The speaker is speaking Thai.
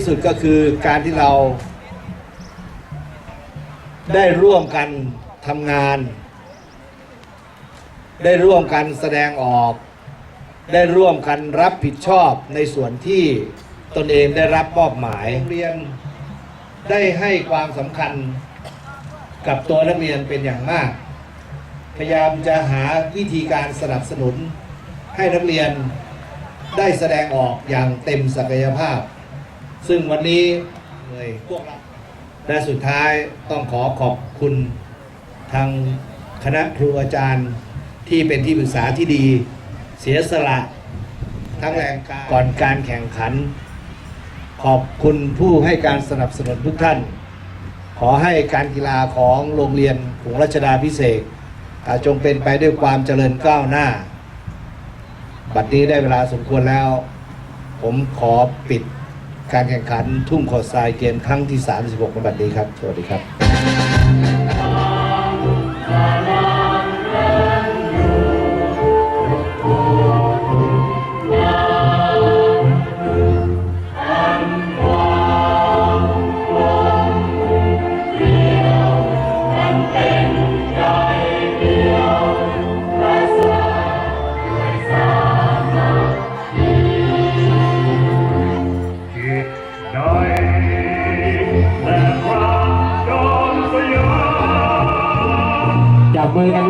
ที่สุดก็คือการที่เรา ได้ร่วมกันทำงาน ได้ร่วมกันแสดงออก ได้ร่วมกันรับผิดชอบในส่วนที่ตนเองได้รับมอบหมายเรียนได้ให้ความสำคัญกับตัวนักเรียนเป็นอย่างมาก พยายามจะหาวิธีการสนับสนุนให้นักเรียนได้แสดงออกอย่างเต็มศักยภาพ ซึ่งวันนี้เลยพวกเราและสุดท้ายต้องขอขอบคุณทางคณะครูอาจารย์ที่เป็นที่ปรึกษาที่ดี เสียสละทั้งแรงกายก่อนการแข่งขัน ขอบคุณผู้ให้การสนับสนุนทุกท่าน ขอให้การกีฬาของโรงเรียนขงรัชดาพิเศษจงเป็นไปด้วยความเจริญก้าวหน้า บัดนี้ได้เวลาสมควรแล้ว ผมขอปิด การแข่งขันทุ่งโคดทรายเกมครั้งที่ 36ในบัดนี้ครับ สวัสดีครับ แต่